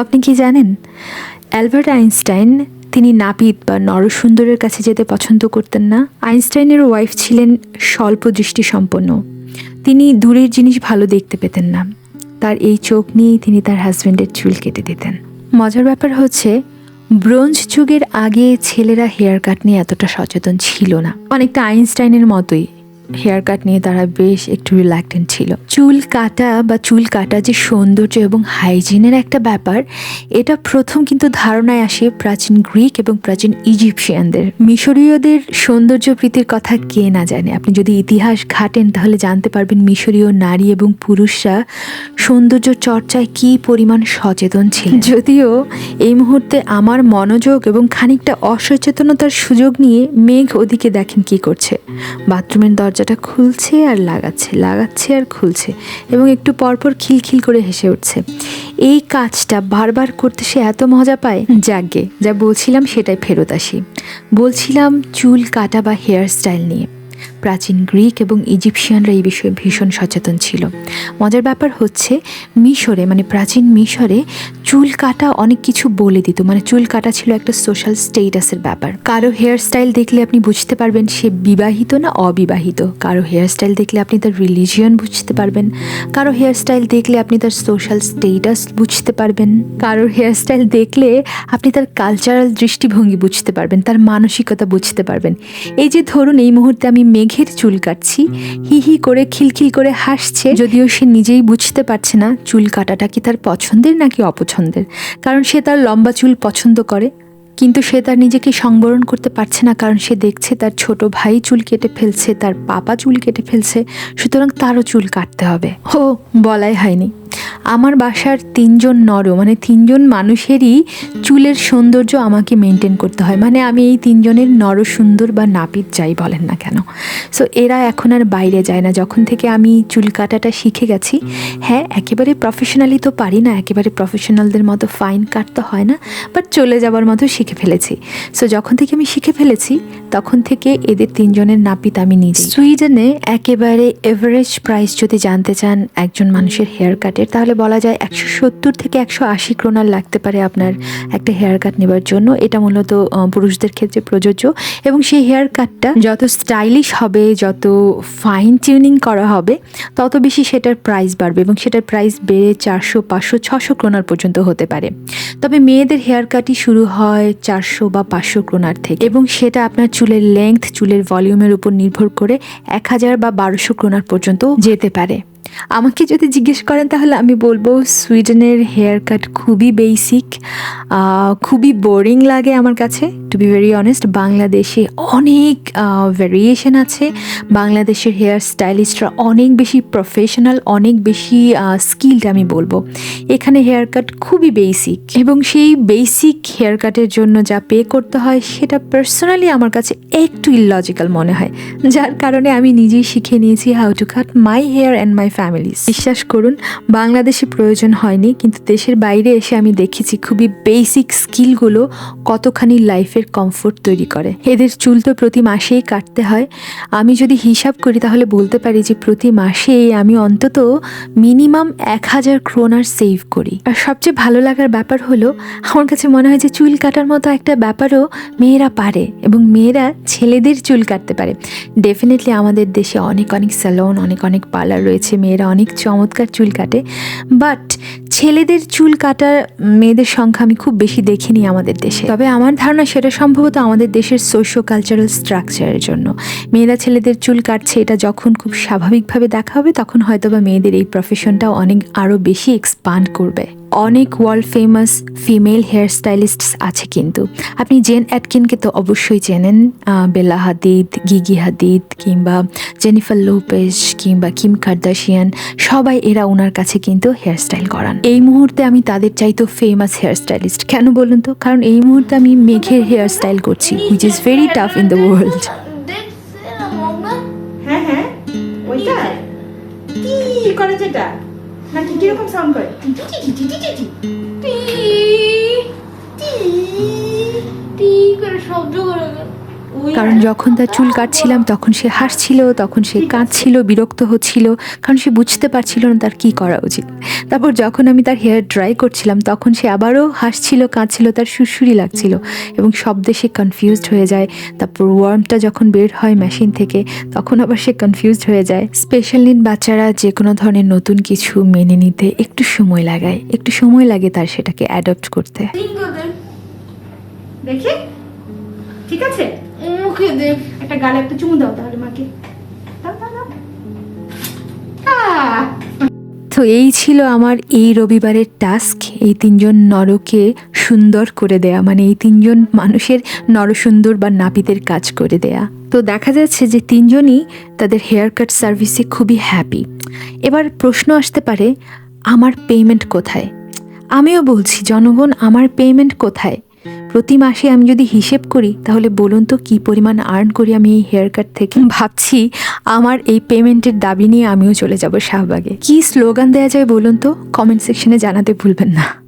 আপনি কি জানেন? অ্যালবার্ট আইনস্টাইন, তিনি নাপিত বা নরসুন্দরের কাছে যেতে পছন্দ করতেন না। আইনস্টাইনের ওয়াইফ ছিলেন স্বল্প দৃষ্টিসম্পন্ন। তিনি দূরের জিনিস ভালো দেখতে পেতেন না। তার এই চোখ নিয়েই তিনি তার হাজব্যান্ডের চুল কেটে দিতেন। মজার ব্যাপার হচ্ছে, ব্রোঞ্জ যুগের আগে ছেলেরা হেয়ার কাট নিয়ে এতটা সচেতন ছিল না। অনেকটা আইনস্টাইনের মতোই। হেয়ার কাট নিয়ে তারা বেশ একটু রিল্যাক্টেন্ট ছিল। চুল কাটা বা চুল কাটা যে সৌন্দর্য এবং হাইজিনের একটা ব্যাপার, এটা প্রথম কিন্তু ধারণায় আসে প্রাচীন গ্রিক এবং প্রাচীন ইজিপশিয়ানদের। মিশরীয়দের সৌন্দর্য প্রীতির কথা কে না জানে? আপনি যদি ইতিহাস ঘাটেন, তাহলে জানতে পারবেন মিশরীয় নারী এবং পুরুষরা সৌন্দর্য চর্চায় কি পরিমাণ সচেতন ছিল যদিও এই মুহূর্তে আমার মনোযোগ এবং খানিকটা অসচেতনতার সুযোগ নিয়ে মেঘ ওদিকে দেখেন কি করছে। বাথরুমের দরজাটা খুলছে আর লাগাচ্ছে লাগাচ্ছে আর খুলছে এবং একটু পরপর খিলখিল করে হেসে উঠছে। এই কাজটা বারবার করতে সে এত মজা পায়? যাগে, যা বলছিলাম সেটাই ফেরত আসি। বলছিলাম চুল কাটা বা হেয়ার স্টাইল নিয়ে। প্রাচীন গ্রিক এবং ইজিপশিয়ানরা এই বিষয়ে ভীষণ সচেতন ছিল। মজার ব্যাপার হচ্ছে মিশরে মানে প্রাচীন মিশরে চুল কাটা অনেক কিছু বলে দিত। মানে চুল কাটা ছিল একটা সোশ্যাল স্টেটাসের ব্যাপার। কারও হেয়ার স্টাইল দেখলে আপনি বুঝতে পারবেন সে বিবাহিত না অবিবাহিত। কারও হেয়ার স্টাইল দেখলে আপনি তার রিলিজিয়ন বুঝতে পারবেন। কারও হেয়ার স্টাইল দেখলে আপনি তার সোশ্যাল স্টেটাস বুঝতে পারবেন। কারোর হেয়ার স্টাইল দেখলে আপনি তার কালচারাল দৃষ্টিভঙ্গি বুঝতে পারবেন, তার মানসিকতা বুঝতে পারবেন। এই যে ধরুন, এই মুহূর্তে আমি মেঘের চুল কাটছি। হি হি করে, খিলখিল করে হাসছে। যদিও সে নিজেই বুঝতে পারছে না চুল কাটাটা কি তার পছন্দের নাকি অপছন্দের কারণ সে তার লম্বা চুল পছন্দ করে, কিন্তু সে তার নিজেকে সংবরণ করতে পারছে না কারণ সে দেখছে তার ছোট ভাই চুল কেটে ফেলছে, তার পাপা চুল কেটে ফেলছে, সুতরাং তারও চুল কাটতে হবে। ও, বলাই হয়নি। আমার বাসার তিনজন নর মানে তিনজন মানুষেরই চুলের সৌন্দর্য আমাকে মেনটেন করতে হয়। মানে আমি এই তিনজনের নর সুন্দর বা নাপিত যাই বলেন না কেন। সো এরা এখন আর বাইরে যায় না। যখন থেকে আমি চুল কাটাটা শিখে গেছি হ্যাঁ একেবারে প্রফেশনালি তো পারি না, একেবারে প্রফেশনালদের মতো ফাইন কাটতে হয় না বাট চলে যাবার মতো শিখে ফেলেছি। সো যখন থেকে আমি শিখে ফেলেছি, তখন থেকে এদের তিনজনের নাপিত আমি নিজে সুইডেনে একেবারে এভারেজ প্রাইস যদি জানতে চান, একজন মানুষের হেয়ার কাটের তাহলে বলা যায় একশো সত্তর থেকে একশো আশি ক্রোনার লাগতে পারে আপনার একটা হেয়ার কাট নেবার জন্য। এটা মূলত পুরুষদের ক্ষেত্রে প্রযোজ্য। এবং সেই হেয়ার কাটটা যত স্টাইলিশ হবে, যত ফাইন টিউনিং করা হবে, তত বেশি সেটার প্রাইস বাড়বে এবং সেটার প্রাইস বেড়ে চারশো, পাঁচশো, ছশো ক্রোনার পর্যন্ত হতে পারে। তবে মেয়েদের হেয়ার কাটই শুরু হয় চারশো বা পাঁচশো ক্রোনার থেকে এবং সেটা আপনার চুলের লেংথ চুলের ভলিউমের উপর নির্ভর করে এক হাজার বা বারোশো ক্রোনার পর্যন্ত যেতে পারে। আমাকে যদি জিজ্ঞেস করেন তাহলে আমি বলব সুইডেনের হেয়ার কাট খুবই বেসিক খুবই বোরিং লাগে আমার কাছে। টু বি ভেরি অনেস্ট বাংলাদেশে অনেক ভেরিয়েশন আছে। বাংলাদেশের হেয়ার স্টাইলিস্টরা অনেক বেশি প্রফেশনাল অনেক বেশি স্কিল্ড আমি বলব। এখানে হেয়ার কাট খুবই বেসিক এবং সেই বেসিক হেয়ার কাটের জন্য যা পে করতে হয় সেটা পার্সোনালি আমার কাছে একটু ইললজিক্যাল মনে হয়। যার কারণে আমি নিজেই শিখে নিয়েছি how to cut my hair and my family's বিশ্বাস করুন, বাংলাদেশে প্রয়োজন হয়নি, কিন্তু দেশের বাইরে এসে আমি দেখেছি খুবই বেসিক স্কিলগুলো কতখানি লাইফের কমফোর্ট তৈরি করে। এদের চুল তো প্রতি মাসেই কাটতে হয়। আমি যদি হিসাব করি তাহলে বলতে পারি যে প্রতি মাসে আমি অন্তত মিনিমাম এক হাজার ক্রোনার সেভ করি। আর সবচেয়ে ভালো লাগার ব্যাপার হলো, আমার কাছে মনে হয় যে চুল কাটার মতো একটা ব্যাপারও মেয়েরা পারে এবং মেয়েরা ছেলেদের চুল কাটতে পারে। ডেফিনেটলি আমাদের দেশে অনেক অনেক স্যালন অনেক অনেক পার্লার রয়েছে, মেয়েরা অনেক চমৎকার চুল কাটে। বাট ছেলেদের চুল কাটার মেয়েদের সংখ্যা আমি খুব বেশি দেখিনি আমাদের দেশে। তবে আমার ধারণা সেটা সম্ভবত আমাদের দেশের সোশ্য কালচারাল স্ট্রাকচারের জন্য। মেয়েরা ছেলেদের চুল কাটছে, এটা যখন খুব স্বাভাবিকভাবে দেখা হবে, তখন হয়তোবা মেয়েদের এই প্রফেশনটাও অনেক আরও বেশি এক্সপান্ড করবে। অনেক world famous female hair stylist আছে কিন্তু। আপনি জেন অ্যাটকিনকে তো অবশ্যই চেনেন বেলা হাদিদ গিগি হাদিদ কিংবা জেনিফার লোপেজ কিংবা কিম কার্দাশিয়ান সবাই এরা ওনার কাছে কিন্তু হেয়ার স্টাইল করান। এই মুহূর্তে আমি তাদের চাইতো ফেমাস হেয়ার স্টাইলিস্ট কেন বলুন তো? কারণ এই মুহূর্তে আমি মেঘের হেয়ার স্টাইল করছি which is very tough in the world হ্যাঁ হ্যাঁ ওইটা? কি করে নাকি কীরকম সাউন্ড করে টি টি টি টি টি টি টি। টি টি করে শব্দ করে কারণ যখন তার চুল কাটছিলাম, তখন সে হাসছিল, তখন সে কাঁদছিল, বিরক্ত হচ্ছিল, কারণ সে বুঝতে পারছিল না তার কি করা উচিত। তারপর যখন আমি তার হেয়ার ড্রাই করছিলাম, তখন সে আবারও হাসছিল, কাঁদছিল, তার সুরসুরি লাগছিল এবং শব্দে সে কনফিউজড হয়ে যায়। তারপর ওয়ার্মটা যখন বের হয় মেশিন থেকে, তখন আবার সে কনফিউজড হয়ে যায়। স্পেশাল নিন বাচ্চারা যে কোনো ধরনের নতুন কিছু মেনে নিতে একটু সময় লাগায়। একটু সময় লাগে তার সেটাকে অ্যাডপ্ট করতে। দেখি। ঠিক আছে? মুখে দেখ একটা গালে একটা চুমু দাও তাহলে মাকে। দাও দাও দাও। তো এই ছিল আমার এই রবিবারের টাস্ক এই তিনজন নরকে সুন্দর করে দেয়া মানে এই তিনজন মানুষের নরসুন্দর বা নাপিতের কাজ করে দেয়া। তো দেখা যাচ্ছে যে তিনজনই তাদের হেয়ার কাট সার্ভিসে খুবই হ্যাপি এবার প্রশ্ন আসতে পারে আমার পেমেন্ট কোথায়? আমিও বলছি জনগণ আমার পেমেন্ট কোথায়? প্রতি মাসে আমি যদি হিসেব করি তাহলে বলুন তো কী পরিমাণ আর্ন করি আমি এই হেয়ার কাট থেকে? ভাবছি আমার এই পেমেন্টের দাবি নিয়ে আমিও চলে যাব শাহবাগে। কি স্লোগান দেওয়া যায় বলুন তো? কমেন্ট সেকশনে জানাতে ভুলবেন না।